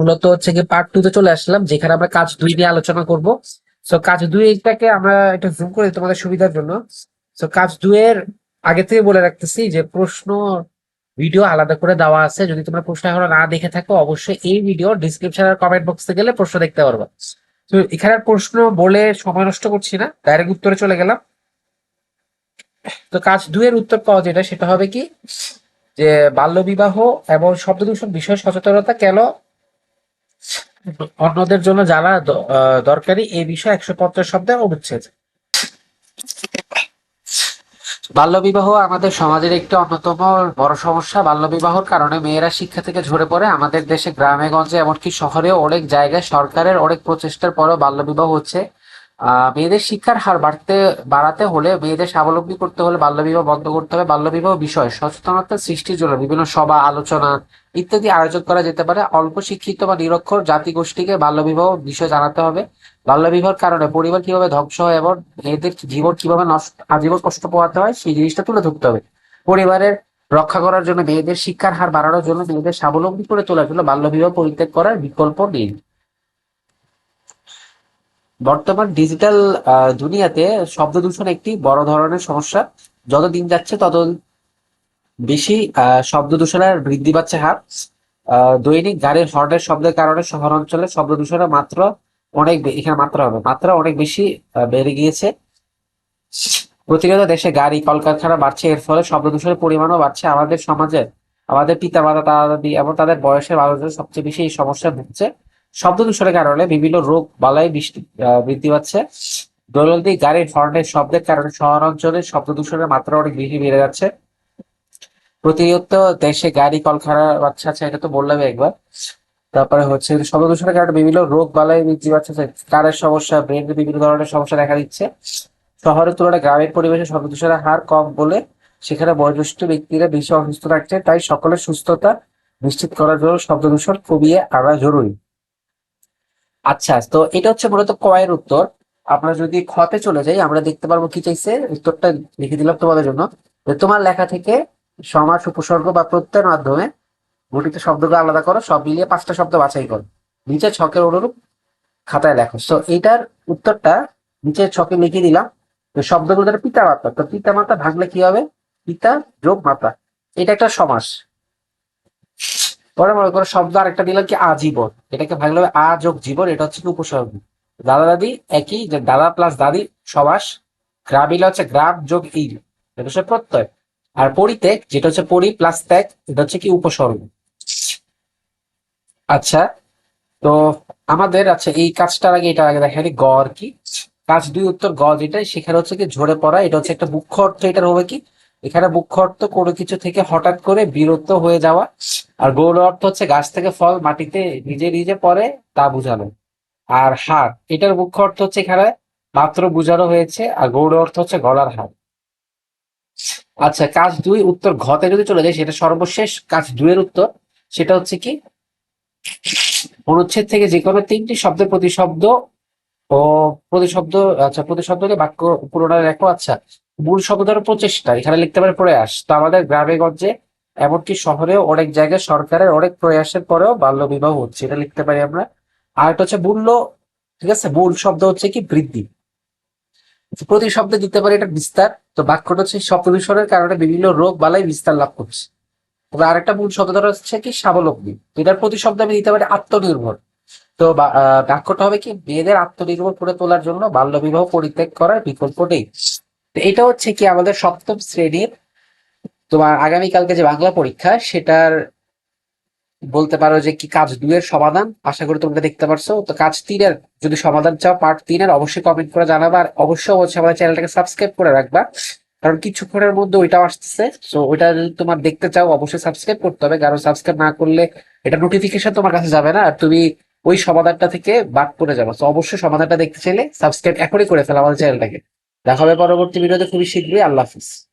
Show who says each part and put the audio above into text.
Speaker 1: মূলত হচ্ছে কি পার্ট টু তে চলে আসলাম, যেখানে আমরা কাজ দুই নিয়ে আলোচনা করব। সো কাজ দুইটাকে আমরা একটু জুম করি তোমাদের সুবিধার জন্য। সো কাজ দুইয়ের আগে থেকে বলে রাখতেছি যে প্রশ্ন ভিডিও আলাদা করে দেওয়া আছে। যদি তোমরা প্রশ্ন এখনও না দেখে থাকো, অবশ্যই এই ভিডিও ডিসক্রিপশন আর কমেন্ট বক্সে গেলে প্রশ্ন দেখতে পারবা। তো এখানে প্রশ্ন বলে সময় নষ্ট করছি না ডাইরেক্ট উত্তরে চলে গেলাম। তো, কাজ দুইয়ের উত্তর পাওয়া যেটা, সেটা হবে কি? যে, বাল্যবিবাহ এবং শব্দ দূষণ বিষয়ে সচেতনতা কেন অন্যদের জন্য জানা দরকারি, এই বিষয়ে একশো পঞ্চাশ শব্দের অনুচ্ছেদ বাল্যবিবাহ আমাদের সমাজের একটি অন্যতম বড় সমস্যা। বাল্যবিবাহর কারণে মেয়েরা শিক্ষা থেকে ঝরে পড়ে। আমাদের দেশে গ্রামে, গঞ্জে, এমনকি শহরে অনেক জায়গায় সরকারের অনেক প্রচেষ্টার পরেও বাল্যবিবাহ হচ্ছে। মেয়েদের শিক্ষার হার বাড়তে, বাড়াতে হলে মেয়েদের স্বাবলম্বী করতে হলে বাল্যবিবাহ বন্ধ করতে হবে। বাল্যবিবাহ বিষয়ে, সচেতনতা সৃষ্টির জন্য বিভিন্ন সভা, আলোচনা ইত্যাদি আয়োজন করা যেতে পারে। অল্প শিক্ষিত বা নিরক্ষর জাতি জাতিগোষ্ঠীকে বাল্যবিবাহ বিষয়ে জানাতে হবে। বাল্যবিবাহের কারণে পরিবার কীভাবে ধ্বংস হয় এবং মেয়েদের জীবন কীভাবে নষ্ট, আজীবন কষ্ট পোহাতে হয়, সেই জিনিসটা তুলে ধরতে হবে। পরিবারের রক্ষা করার জন্য মেয়েদের শিক্ষার হার বাড়ানোর জন্য মেয়েদের স্বাবলম্বী করে তোলার জন্য বাল্যবিবাহ পরিত্যাগ করার বিকল্প নেই। বর্তমান ডিজিটাল দুনিয়াতে শব্দ দূষণ একটি বড় ধরনের সমস্যা। যত দিন যাচ্ছে, তত বেশি শব্দ দূষণের বৃদ্ধি পাচ্ছে হার। দৈনিক গাড়ির হর্নের শব্দের কারণে শহর অঞ্চলে শব্দ দূষণের মাত্রা অনেক এখানে মাত্রা হবে, মাত্রা অনেক বেশি বেড়ে গিয়েছে। প্রতিনিয়ত দেশে গাড়ি, কলকারখানা বাড়ছে, এর ফলে শব্দ দূষণের পরিমাণও বাড়ছে। আমাদের সমাজে, আমাদের পিতা মাতা দাদা দাদি এবং তাদের বয়সের মানুষজন সবচেয়ে বেশি এই সমস্যায় ভুগছে। শব্দ দূষণের কারণে বিভিন্ন রোগ, বালাই বৃদ্ধি পাচ্ছে। দৈনন্দিন গাড়ির হর্নের শব্দের কারণে শহর অঞ্চলে শব্দ দূষণের মাত্রা অনেক বেশি বেড়ে যাচ্ছে। প্রতিনিয়ত দেশে গাড়ি কলকারখানা বাচ্চা আছে, এটা তো বললাম একবার। তারপরে হচ্ছে শব্দ দূষণের কারণে বিভিন্ন রোগ, বালাই, বৃদ্ধি পাচ্ছে কারের সমস্যা ব্রেনের বিভিন্ন ধরনের সমস্যা দেখা দিচ্ছে। শহরের তুলনায় গ্রামের পরিবেশে শব্দ দূষণের হার কম বলে সেখানে বয়োজ্যেষ্ঠ ব্যক্তিরা বেশি অসুস্থ থাকছে তাই সকলের সুস্থতা নিশ্চিত করার জন্য শব্দ দূষণ কমিয়ে আনা জরুরি। আচ্ছা তো এটা হচ্ছে মূলত কয়ের উত্তর। আমরা যদি খতে চলে যাই, আমরা দেখতে পারব কি চাইছে? উত্তরটা লিখে দিলাম তোমাদের জন্য। তোমার লেখা থেকে সমাস, উপসর্গ বা প্রত্যয়ের মাধ্যমে গঠিত শব্দগুলো আলাদা করো, সব মিলিয়ে পাঁচটা শব্দ বাছাই করো। নিচে ছকের অনুরূপ খাতায় লেখো। তো এইটার উত্তরটা নিচে ছকে লিখে দিলাম। তো শব্দগুলো ধরো পিতা মাতা। তো পিতা মাতা ভাঙলে কি হবে? পিতা যোগ মাতা। এটা একটা সমাস। পরে মনে করো শব্দ আরেকটা দিলাম কি আজীবন। এটাকে ভাঙলে আ যোগ জীবন, এটা হচ্ছে উপসর্গ। দাদা দাদি একই, যে দাদা প্লাস দাদি সমাস গ্রামিলা হচ্ছে গ্রাম যোগ ইল এটা হচ্ছে প্রত্যয়। আর পরিত্যাগ যেটা হচ্ছে পরি প্লাস ত্যাগ, এটা হচ্ছে কি উপসর্গ। আচ্ছা তো আমাদের আচ্ছা এই কাজটার আগে এটা আগে দেখা গড় কি। কাজ দুই উত্তর গ যেটা সেখানে হচ্ছে কি ঝরে পড়া, এটা হচ্ছে একটা মুখ্য অর্থ, এটার হবে কি এখানে মুখ্য অর্থ কোনো কিছু থেকে হঠাৎ করে বিরত হয়ে যাওয়া। আর গৌর অর্থ হচ্ছে গাছ থেকে ফল মাটিতে নিজে নিজে পড়ে তা বোঝানো। আর হার এটার মুখ্য অর্থ হচ্ছে এখানে মাত্র বোঝানো হয়েছে, আর গৌর অর্থ হচ্ছে গলার হার আচ্ছা কাজ দুই, উত্তর ঘতে যদি চলে যায় সেটা সর্বশেষ কাজ দুইয়ের উত্তর। সেটা হচ্ছে কি? অনুচ্ছেদ থেকে যে কোনো তিনটি শব্দের প্রতিশব্দ ও প্রতিশব্দ আচ্ছা প্রতিশব্দকে বাক্য পুরোটা লেখো। আচ্ছা মূল শব্দ প্রচেষ্টা, এখানে লিখতে পারে প্রয়াস। তো আমাদের গ্রামে গঞ্জে এমনকি শহরেও অনেক জায়গায় সরকারের অনেক প্রয়াসের পরেও বাল্য বিবাহ হচ্ছে, এটা লিখতে পারি আমরা। আর একটা হচ্ছে মূল্য, ঠিক আছে? মূল শব্দ হচ্ছে কি? বৃদ্ধি। প্রতি শব্দে দিতে পারি এটা বিস্তার। তো বাক্যটা হচ্ছে শব্দ দূষণের কারণে বিভিন্ন রোগ বালাই বিস্তার লাভ করছে। তবে আরেকটা মূল শব্দ ধরা হচ্ছে কি? স্বাবলম্বী। এটার প্রতি শব্দ আমি দিতে পারি আত্মনির্ভর। তো বাক্যটা হবে কি? মেয়েদের আত্মনির্ভর করে তোলার জন্য বাল্যবিবাহ পরিত্যাগ করার বিকল্প নেই। এটা হচ্ছে কি আমাদের সপ্তম শ্রেণির তোমার আগামীকালকে যে বাংলা পরীক্ষা, সেটার বলতে পারো যে কি কাজ দুইয়ের সমাধান? আশা করি তোমরা দেখতে পারছ। তো কাজ তিনের, যদি সমাধান চাও পার্ট তিনের, অবশ্যই কমেন্ট করে জানাবা। আর অবশ্যই অবশ্যই আমাদের চ্যানেলটাকে সাবস্ক্রাইব করে রাখবা। কারণ কিছুক্ষণের মধ্যে ওইটাও আসতেছে। তো ওইটা যদি তোমার দেখতে চাও, অবশ্যই সাবস্ক্রাইব করতে হবে। কারণ সাবস্ক্রাইব না করলে এটা নোটিফিকেশন তোমার কাছে যাবে না। আর তুমি ওই সমাধানটা থেকে বাদ পড়ে যাবে। তো অবশ্যই সমাধানটা দেখতে চাইলে সাবস্ক্রাইব এখনই করে ফেলো আমাদের চ্যানেলটাকে। দেখা হবে পরবর্তী ভিডিওতে খুবই শীঘ্রই। আল্লাহ হাফিজ।